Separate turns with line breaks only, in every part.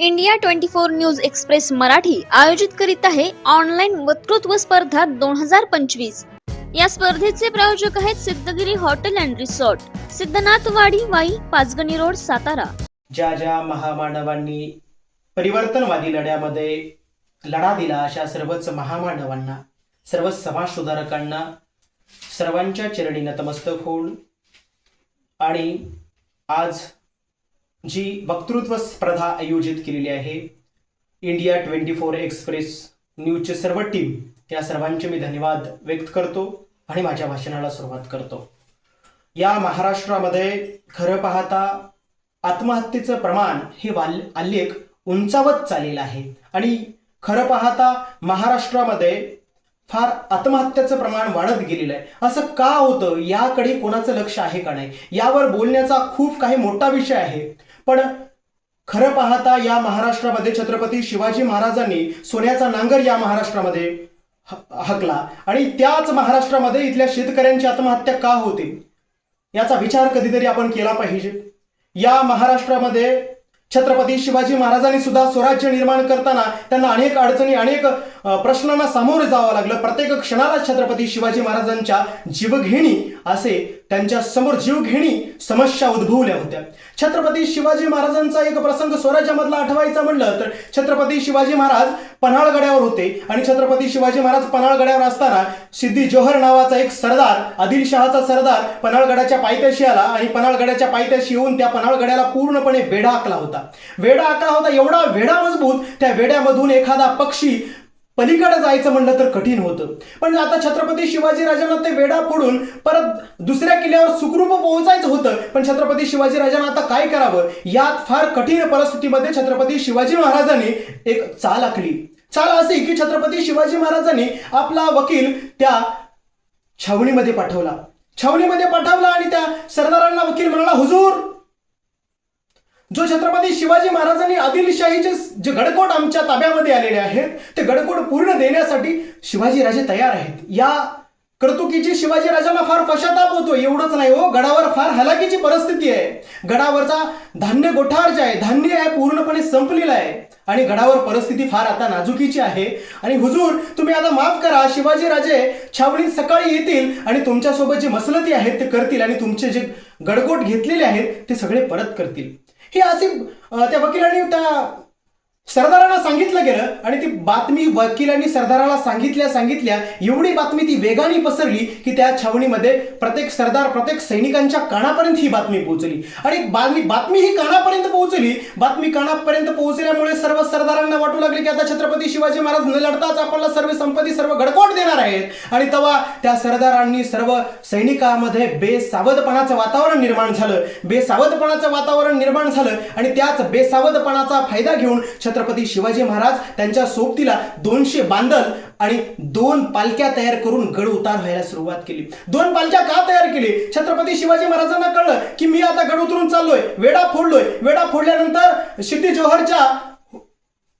India twenty four news express Marathi आयोजित करीत आहे ऑनलाईन वक्तृत्व स्पर्धा दोन हजार पंचवीस. या स्पर्धेचे प्रायोजक आहेत Siddhagiri hotel and resort Siddhanathwadi Wai Panchgani road Satara.
ज्या ज्या महामानवांनी परिवर्तनवादी लढ्यामध्ये लढा दिला अशा सर्वच महामानवांना सर्व समाज सुधारकांना सर्वांच्या चरणी नतमस्तक होऊन आणि आज जी वक्तृत्व स्पर्धा आयोजित केलेली आहे. इंडिया ट्वेंटी फोर एक्सप्रेस न्यूजचे सर्व टीम या सर्वांचे मी धन्यवाद व्यक्त करतो आणि माझ्या भाषणाला सुरुवात करतो. या महाराष्ट्रामध्ये खरं पाहता आत्महत्येचं प्रमाण हे वाल आलेख उंचावत चाललेलं आहे. आणि खरं पाहता महाराष्ट्रामध्ये फार आत्महत्याचं प्रमाण वाढत गेलेलं आहे. असं का होतं? याकडे कोणाचं लक्ष आहे का नाही? यावर बोलण्याचा खूप काही मोठा विषय आहे. पण खरं पाहता या महाराष्ट्रामध्ये छत्रपती शिवाजी महाराजांनी सोन्याचा नांगर या महाराष्ट्रामध्ये ह- हकला. आणि त्याच महाराष्ट्रामध्ये इथल्या शेतकऱ्यांची आत्महत्या का होते? याचा विचार कधीतरी आपण केला पाहिजे. या महाराष्ट्रामध्ये छत्रपती शिवाजी महाराजांनी सुद्धा स्वराज्य निर्माण करताना त्यांना अनेक अडचणी अनेक प्रश्नांना सामोरे जावं लागलं. प्रत्येक क्षणाला छत्रपती शिवाजी महाराजांच्या जीवघेणी असे त्यांच्यासमोर जीवघेणी समस्या उद्भवल्या होत्या. छत्रपती शिवाजी महाराजांचा एक प्रसंग स्वराज्यामधला आठवायचा म्हणलं तर छत्रपती शिवाजी महाराज पन्हाळगड्यावर होते आणि छत्रपती शिवाजी महाराज पन्हाळगड्यावर असताना सिद्धी जोहर नावाचा एक सरदार आदिलशहाचा सरदार पन्हाळगडाच्या पायथ्याशी आला आणि पन्हाळगडाच्या पायथ्याशी येऊन त्या पन्हाळगड्याला पूर्णपणे बेडाकला होता. होता. वेडा आकार होता एवढा वेडा मजबूत त्या वेड्यामधून एखादा पक्षी पलीकडे जायचं म्हणलं तर कठीण होतं. पण आता छत्रपती शिवाजी राजांना ते वेडा फोडून परत दुसऱ्या किल्ल्यावर सुखरूप पोहोचायचं होतं. पण छत्रपती शिवाजी राजांना आता काय करावं? यात फार कठीण परिस्थितीमध्ये छत्रपती शिवाजी महाराजांनी एक चाल आखली. चाल अशी की छत्रपती शिवाजी महाराजांनी आपला वकील त्या छावणीमध्ये पाठवला. छावणीमध्ये पाठवला आणि त्या सरदारांना वकील म्हणाला हुजूर जो छत्रपती शिवाजी महाराजांनी आदिलशाहीचे जे गडकोट आमच्या ताब्यामध्ये आलेले आहेत ते गडकोट पूर्ण देण्यासाठी शिवाजी राजे तयार आहेत. या कर्तुकीची शिवाजी राजांना फार पश्चाताप होतो एवढंच नाही हो. गडावर फार हलाखीची परिस्थिती आहे. गडावरचा धान्य गोठार जे आहे धान्य आहे पूर्णपणे संपलेलं आहे. आणि गडावर परिस्थिती फार आता नाजुकीची आहे. आणि हुजूर तुम्ही आता माफ करा शिवाजी राजे छावणीत सकाळी येतील आणि तुमच्यासोबत जे मसलती आहेत ते करतील आणि तुमचे जे गडकोट घेतलेले आहेत ते सगळे परत करतील. हे असे त्या वकिलांनी त्या सरदार सरदाराला सांगितलं गेलं आणि ती बातमी वकिलांनी सरदाराला सांगितल्या सांगितल्या एवढी बातमी ती वेगाने पसरली की त्या छावणीमध्ये प्रत्येक सरदार प्रत्येक सैनिकांच्या कानापर्यंत ही बातमी पोहोचली. आणि बातमी बातमी ही कानापर्यंत पोहोचली बातमी कानापर्यंत पोहोचल्यामुळे सर्व सरदारांना वाटू लागले की आता छत्रपती शिवाजी महाराज न लढताच आपल्याला सर्व संपत्ती सर्व गडकोट देणार आहेत. आणि तेव्हा त्या सरदारांनी सर्व सैनिकांमध्ये बेसावधपणाचं वातावरण निर्माण झालं. बेसावधपणाचं वातावरण निर्माण झालं आणि त्याच बेसावधपणाचा फायदा घेऊन छत्रपती शिवाजी महाराज त्यांच्या सोबतीला दोनशे बांदल आणि दोन पालख्या तयार करून गड उतार व्हायला सुरुवात केली. दोन पालख्या का तयार केली? छत्रपती शिवाजी महाराजांना कळलं की मी आता गड उतरून चाललोय वेडा फोडलोय. वेडा फोडल्यानंतर सिद्धी जोहरच्या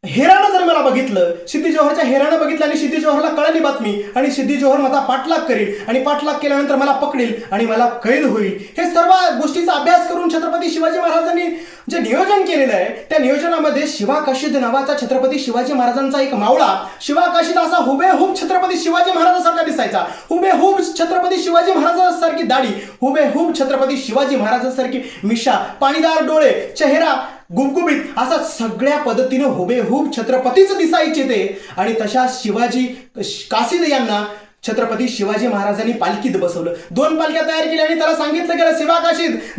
हेरानं जर मला बघितलं सिद्धी जोहरच्या हेरानं बघितलं आणि सिद्धी जोहरला कळाली बातमी आणि सिद्धी जोहर माझा पाठलाग करील आणि पाठलाग केल्यानंतर मला पकडेल आणि मला कैद होईल. हे सर्व गोष्टीचा अभ्यास करून छत्रपती शिवाजी महाराजांनी जे नियोजन केलेलं आहे त्या नियोजनामध्ये शिवाकाशीद नावाचा छत्रपती शिवाजी महाराजांचा एक मावळा शिवाकाशीद असा हुबेहूब छत्रपती शिवाजी महाराजांसारखा दिसायचा. हुबेहूब छत्रपती शिवाजी महाराजांसारखी दाढी हुबेहूब छत्रपती शिवाजी महाराजांसारखी मिशा पाणीदार डोळे चेहरा गुबगुबीत असा सगळ्या पद्धतीने हुबेहूब छत्रपतीच दिसायचे ते. आणि तशा शिवाजी कासिद यांना छत्रपती शिवाजी महाराजांनी पालखीत बसवलं. दोन पालख्या तयार केल्या आणि त्याला सांगितलं गेलं शिवा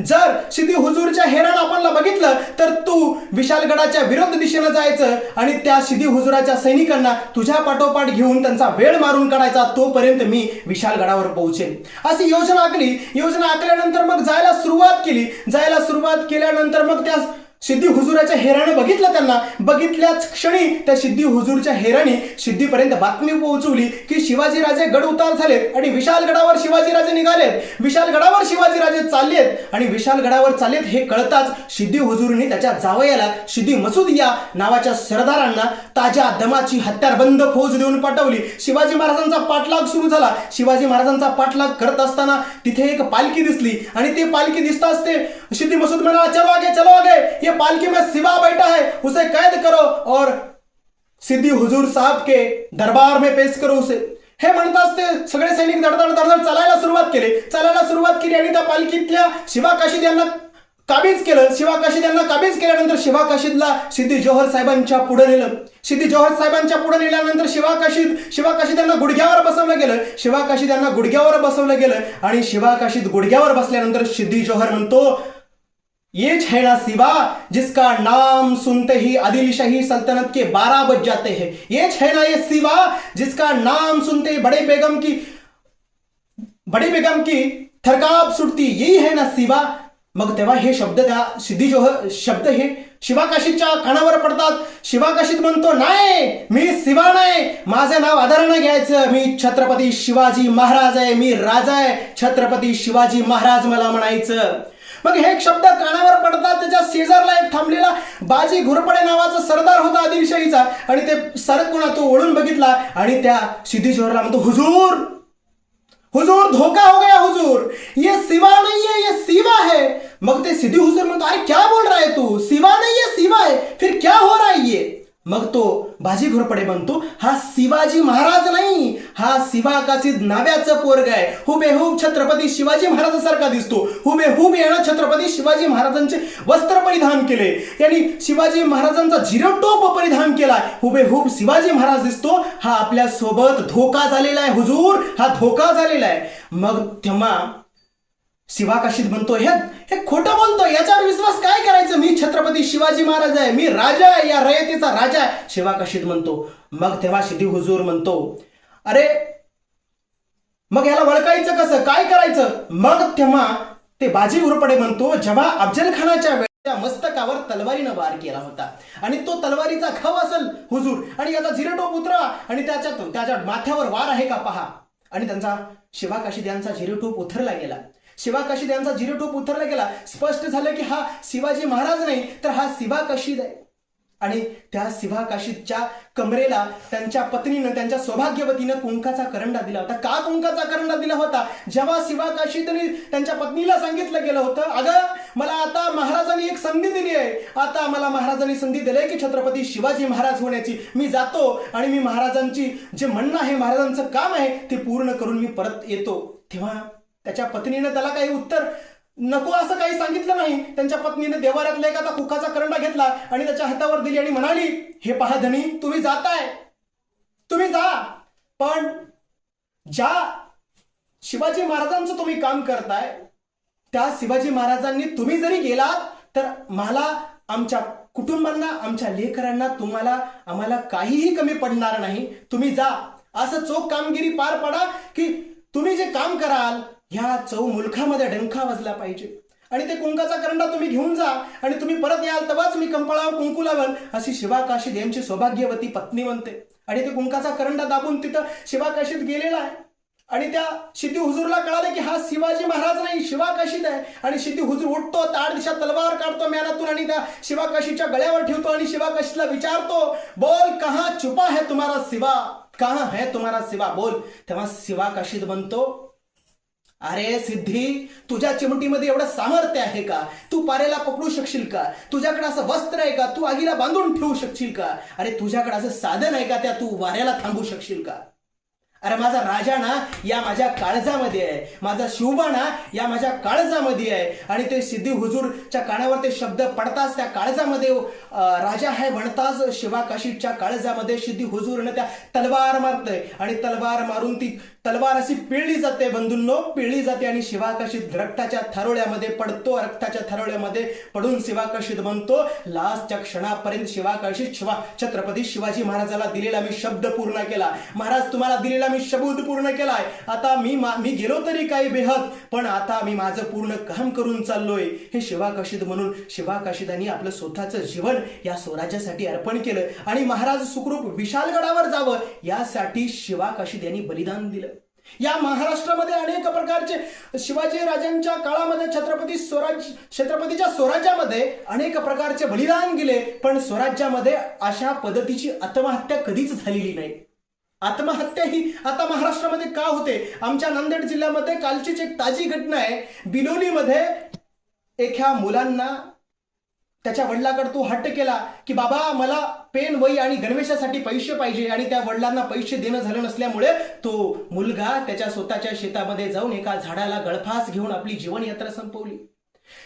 जर सिद्धी हुजूरच्या हेरण आपणला बघितलं तर तू विशालगडाच्या विरुद्ध दिशेनं जायचं आणि त्या सिद्धी हुजुराच्या सैनिकांना तुझ्या पाठोपाठ घेऊन त्यांचा वेळ मारून काढायचा तोपर्यंत मी विशालगडावर पोहोचेन. अशी योजना आखली. योजना आखल्यानंतर मग जायला सुरुवात केली. जायला सुरुवात केल्यानंतर मग त्या सिद्धी हुजूराच्या हेराने बघितलं त्यांना. बघितल्याच क्षणी त्या सिद्धी हुजूरच्या हेराने सिद्धीपर्यंत बातमी पोहोचवली की शिवाजीराजे गड उतार झालेत आणि विशालगडावर शिवाजीराजे निघालेत. विशालगडावर शिवाजीराजे चाललेत आणि विशालगडावर चाललेत हे कळताच सिद्धी हुजूरने त्याच्या जावयाला सिद्धी मसूद या नावाच्या सरदारांना ताज्या दमाची हत्यारबंद फौज देऊन पाठवली. शिवाजी महाराजांचा पाठलाग सुरू झाला. शिवाजी महाराजांचा पाठलाग करत असताना तिथे एक पालखी दिसली आणि ते पालखी दिसताच ते सिद्धी मसूद म्हणाला चलो आगे चलो आगे. ये पालकी में सिवा बैठा है उसे कैद करो और सिद्धी हुजूर साहब के दरबार में पेश करो उसे। हे म्हणताच ते सगळे सैनिक धडधड धडधड चालायला सुरुवात केली। चालायला सुरुवात केली आणि त्या पालखीतल्या शिवा काशीद यांना काबीज केलं. शिवा काशीद यांना काबीज केल्यानंतर शिवा काशीदला सिद्धी जोहर साहेबांच्या पुढे नेलं. सिद्धी जोहर साहेबांच्या पुढे नेल्यानंतर शिवा काशीद शिवा काशीद यांना गुडघ्यावर बसवलं गेलं. शिवा काशीद यांना गुडघ्यावर बसवलं गेलं आणि शिवा काशीद गुडघ्यावर बसल्यानंतर सिद्धी जोहर म्हणतो ये है ना सिवा जिसका नाम सुनते ही आदिलशाही सल्तनत के बारह बज जाते हैं। ये है ना ये सिवा जिसका नाम सुनते ही बड़े बेगम की बड़ी बेगम की थरकाप सुटती यही है ना सिवा। मग तेव्हा हे शब्द त्या सिद्धी जोहर शब्द हे शिवाकाशीच्या कानावर पडतात। शिवाकाशीत म्हणतो नाही मी शिवा नाही माझं नाव आदरानं घ्यायचं. मी छत्रपती शिवाजी महाराज आहे मी राजा आहे. छत्रपती शिवाजी महाराज मला म्हणायचं. मग हे शब्द कानावर पडतात त्याच्या शेजारला एक थांबलेला बाजी घुरपडे नावाचा सरदार होता आदिलशाहीचा. आणि ते सरकून तो ओढून बघितला आणि त्या सिद्धेश्वरला म्हणतो हुजूर! हुजूर धोका हो गया हुजूर! ये सिवा नहीं है ये सिवा है! मग ते सिद्धी हुजूर म्हणतो अरे क्या बोल रहा है तू? सिवा है फिर क्या हो रहा है ये मग तो बाजी घोरपडे म्हणतो हा शिवाजी महाराज नाही हा शिवा कासिद नाव्याचं पोरग आहे. हुबेहूब छत्रपती शिवाजी महाराजांसारखा दिसतो. हुबेहूब यानं छत्रपती शिवाजी महाराजांचे वस्त्र परिधान केले. यांनी शिवाजी महाराजांचा जिरोटोप परिधान केला. हुबेहूब शिवाजी महाराज दिसतो. हा आपल्यासोबत धोका झालेला आहे हुजूर. हा धोका झालेला आहे. मग तेव्हा शिवाकाशीत म्हणतो हे हे खोटं बोलतो. याच्यावर विश्वास काय करायचं? मी छत्रपती शिवाजी महाराज आहे. मी राजा आहे. या रयतेचा राजा आहे. शिवाकाशीत म्हणतो मग तेव्हा सिद्धी हुजूर म्हणतो अरे मग याला वळकायचं कसं? काय करायचं? मग तेव्हा ते बाजी उरपडे म्हणतो जेव्हा अफजल खानाच्या वेळेच्या मस्तकावर तलवारीनं वार केला होता आणि तो तलवारीचा खव असेल हुजूर आणि याचा झिरटोप उतरा आणि त्याच्यात त्याच्या माथ्यावर वार आहे का पहा. आणि त्यांचा शिवाकाशीद यांचा झिरटोप उतरला गेला. शिवाकाशीद यांचा झिरटोप उतरला गेला. स्पष्ट झालं की हा शिवाजी महाराज नाही तर हा शिवा काशीद आहे. आणि त्या शिवा काशीदच्या कमरेला त्यांच्या पत्नीनं त्यांच्या सौभाग्यवतीनं कुंकाचा करंडा दिला होता. का कुंकाचा करंडा दिला होता? जेव्हा शिवा काशीदने त्यांच्या पत्नीला सांगितलं गेलं होतं अगं मला आता महाराजांनी एक संधी दिली आहे. आता मला महाराजांनी संधी दिली की छत्रपती शिवाजी महाराज होण्याची. मी जातो आणि मी महाराजांची जे म्हणणं आहे महाराजांचं काम आहे ते पूर्ण करून मी परत येतो. तेव्हा त्याच्या पत्नीनं त्याला काही उत्तर नको असं काही सांगितलं नाही. त्यांच्या पत्नीने देवाऱ्यातला एखादा कुकाचा करंडा घेतला आणि त्याच्या हातावर दिली आणि म्हणाली हे पहा धनी तुम्ही जाताय. तुम्ही जा. पण ज्या शिवाजी महाराजांचं तुम्ही काम करताय त्या शिवाजी महाराजांनी तुम्ही जरी गेलात तर मला आमच्या कुटुंबांना आमच्या लेकरांना तुम्हाला आम्हाला काहीही कमी पडणार नाही. तुम्ही जा. असं चोख कामगिरी पार पडा की तुम्ही जे काम कराल ह्या चौ मुलखामध्ये डंखा वाजला पाहिजे. आणि ते कुंकाचा करंडा तुम्ही घेऊन जा आणि तुम्ही परत याल तेव्हाच मी कंपळावर कुंकू लावल अशी शिवा काशीद यांची सौभाग्यवती पत्नी म्हणते. आणि ते कुंकाचा करंडा दाबून तिथं शिवाकाशीत गेलेला आहे. आणि त्या शिती हुजूरला कळालं की हा शिवाजी महाराज नाही शिवाकाशीत आहे. आणि शिती हुजूर उठतो ताड दिशा तलवार काढतो म्यानातून आणि त्या शिवाकाशीच्या गळ्यावर ठेवतो आणि शिवाकाशीतला विचारतो बोल कहा छुपा है तुम्हारा शिवा कहा है तुम्हारा शिवा बोल. तेव्हा शिवा बनतो अरे सिद्धी तुझ्या चिमटीमध्ये एवढं सामर्थ्य आहे का? तू पारेला पकडू शकशील का? तुझ्याकडे असं वस्त्र आहे का? तू आगीला बांधून ठेवू शकशील का? अरे तुझ्याकडे असं साधन आहे का त्या तू वाऱ्याला थांबू शकशील का? अरे माझा राजा ना या माझ्या काळजामध्ये आहे. माझा शिवबा ना या माझ्या काळजामध्ये आहे. आणि ते सिद्धी हुजूरच्या कानावर ते शब्द पडताच त्या काळजामध्ये राजा आहे म्हणताच शिवा काशीच्या काळजामध्ये सिद्धी हुजूरनं त्या तलवार मारतंय. आणि तलवार मारून ती तलवार अशी पिळली जाते बंधूंनो. पिळली जाते आणि शिवाकाशीत रक्ताच्या थारोळ्यामध्ये पडतो. रक्ताच्या थारोळ्यामध्ये पडून शिवाकाशीत बनतो. लास्टच्या क्षणापर्यंत शिवाकाशीत शिवा. छत्रपती शिवाजी महाराजाला दिलेला मी शब्द पूर्ण केला. महाराज तुम्हाला दिलेला मी शब्द पूर्ण केलाय. आता मी मा- मी गेलो तरी काही बेहद पण आता मी माझं पूर्ण काम करून चाललोय. हे शिवाकाशीद म्हणून शिवाकाशीदांनी आपलं स्वतःचं जीवन या स्वराज्यासाठी अर्पण केलं. आणि महाराज सुखरूप विशालगडावर जावं यासाठी शिवाकाशीद यांनी बलिदान दिलं. या महाराष्ट्रामध्ये अनेक प्रकारचे शिवाजी राजांच्या काळामध्ये छत्रपती स्वराज छत्रपतीच्या स्वराज्यामध्ये अनेक प्रकारचे बलिदान गेले पण स्वराज्यामध्ये अशा पद्धतीची आत्महत्या कधीच झालेली नाही. आत्महत्या ही आता महाराष्ट्रामध्ये का होते? आमच्या नांदेड जिल्ह्यामध्ये कालचीच एक ताजी घटना आहे. बिलोलीमध्ये एका मुलांना त्याच्या वडिलाकडे तो हट्ट केला की बाबा मला पेन वही आणि गणवेशासाठी पैसे पाहिजे आणि त्या वडिलांना पैसे देणं झालं नसल्यामुळे तो मुलगा त्याच्या स्वतःच्या शेतामध्ये जाऊन एका झाडाला गळफास घेऊन आपली जीवनयात्रा संपवली.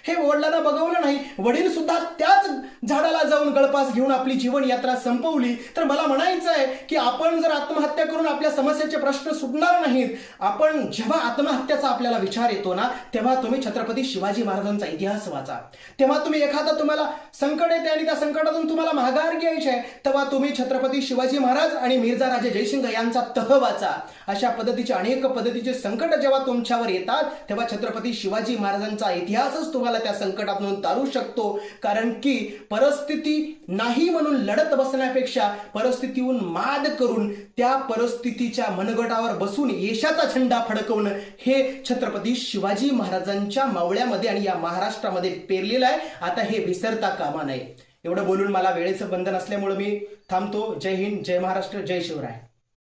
हे वडिलांना बघवलं नाही. वडील सुद्धा त्याच झाडाला जाऊन गळपास घेऊन आपली जीवन यात्रा संपवली. तर मला म्हणायचं आहे की आपण जर आत्महत्या करून आपल्या समस्येचे प्रश्न सुटणार नाहीत आपण जेव्हा आत्महत्याचा आपल्याला विचार येतो ना तेव्हा तुम्ही छत्रपती शिवाजी महाराजांचा इतिहास वाचा. तेव्हा तुम्ही एखादा तुम्हाला संकट येते आणि त्या संकटातून तुम्हाला माघार घ्यायची आहे तेव्हा तुम्ही छत्रपती शिवाजी महाराज आणि मिर्झा राजे जयसिंग यांचा तह वाचा. अशा पद्धतीचे अनेक पद्धतीचे संकट जेव्हा तुमच्यावर येतात तेव्हा छत्रपती शिवाजी महाराजांचा इतिहासच तुम्हाला त्या संकटातून तारू शकतो. कारण की परिस्थिती नाही म्हणून लढत बसण्यापेक्षा परिस्थितीहून माद करून त्या परिस्थितीच्या मनगटावर बसून यशाचा झेंडा फडकवणं हे छत्रपती शिवाजी महाराजांच्या मावळ्यामध्ये आणि या महाराष्ट्रामध्ये पेरलेलं आहे. आता हे विसरता कामा नये. एवढं बोलून मला वेळेचं बंधन असल्यामुळे मी थांबतो. जय हिंद जय महाराष्ट्र जय शिवराय.